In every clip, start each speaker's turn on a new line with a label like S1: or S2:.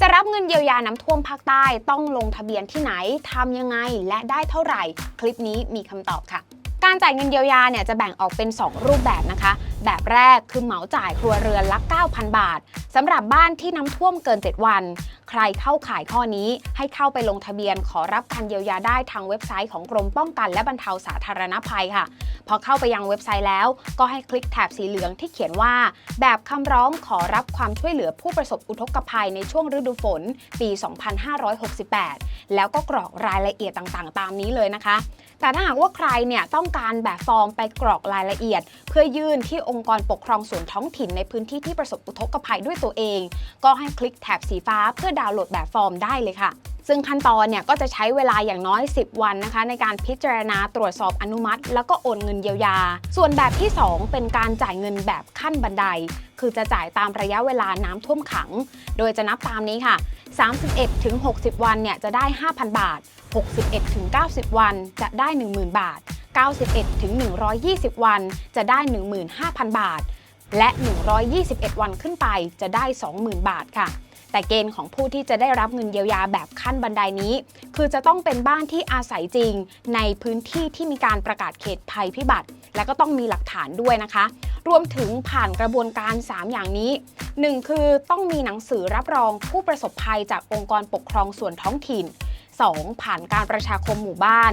S1: จะรับเงินเยียวยาน้ำท่วมภาคใต้ต้องลงทะเบียนที่ไหนทำยังไงและได้เท่าไหร่ คลิปนี้มีคำตอบค่ะการจ่ายเงินเยียวยาเนี่ยจะแบ่งออกเป็น 2 รูปแบบนะคะ แบบแรกคือเหมาจ่ายครัวเรือนละ 9,000 บาทสำหรับบ้านที่น้ำท่วมเกิน 7 วัน ใครเข้าข่ายข้อนี้ให้เข้าไปลงทะเบียนขอรับการเยียวยาได้ทางเว็บไซต์ของกรมป้องกันและบรรเทาสาธารณภัยค่ะ พอเข้าไปยังเว็บไซต์แล้ว ก็ให้คลิกแถบสีเหลืองที่เขียนว่า แบบคำร้องขอรับความช่วยเหลือผู้ประสบอุทกภัยในช่วงฤดูฝน ปี 2568 แล้วก็กรอกรายละเอียดต่างๆ ตามนี้เลยนะคะ แต่ถ้าหากว่าใครเนี่ยต้องการแบบฟอร์มไปกรอกรายละเอียด เพื่อยื่นที่องค์กรปกครองส่วนท้องถิ่นในพื้นที่ที่ประสบอุทกภัยด้วยตัวเอง ก็ให้คลิกแถบสีฟ้าเพื่อดาวน์โหลดแบบฟอร์มได้เลยค่ะ ซึ่งขั้นตอนเนี่ยก็จะใช้เวลาอย่างน้อย 10 วันนะคะ ในการพิจารณาตรวจสอบอนุมัติ แล้วก็โอนเงินเยียวยา ส่วนแบบที่ 2 เป็นการจ่ายเงินแบบขั้นบันได คือจะจ่ายตามระยะเวลาน้ำท่วมขัง โดยจะนับตามนี้ค่ะ 31ถึง60 วันเนี่ยจะได้ 5,000 บาท 61ถึง90 วันจะได้ 10,000 บาท 91ถึง120 วันจะได้ 15,000 บาท และ 121 วันขึ้นไปจะได้ 20,000 บาทค่ะ แต่เกณฑ์ของผู้ที่จะได้รับเงินเยียวยาแบบขั้นบันไดนี้ คือจะต้องเป็นบ้านที่อาศัยจริง ในพื้นที่ที่มีการประกาศเขตภัยพิบัติ และก็ต้องมีหลักฐานด้วยนะคะ รวมถึงผ่านกระบวนการ 3 อย่างนี้ 1. คือต้องมีหนังสือรับรองผู้ประสบภัยจากองค์กรปกครองส่วนท้องถิ่น 2. ผ่านการประชาคมหมู่บ้าน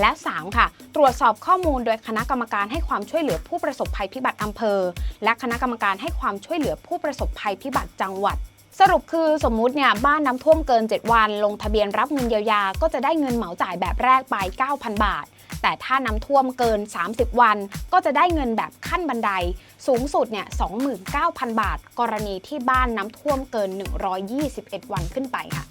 S1: และ 3 ค่ะ ตรวจสอบข้อมูลโดยคณะกรรมการให้ความช่วยเหลือผู้ประสบภัยพิบัติอำเภอ และคณะกรรมการให้ความช่วยเหลือผู้ประสบภัยพิบัติจังหวัด สรุปคือสมมุติเนี่ยบ้านน้ำท่วมเกิน 7 วัน ลงทะเบียนรับเงินเยียวยา ก็จะได้เงินเหมาจ่ายแบบแรกไป 9,000 บาท แต่ถ้าน้ำท่วมเกิน 30 วัน ก็จะได้เงินแบบขั้นบันได สูงสุดเนี่ย29,000 บาท กรณีที่บ้านน้ำท่วมเกิน 121 วันขึ้นไปค่ะ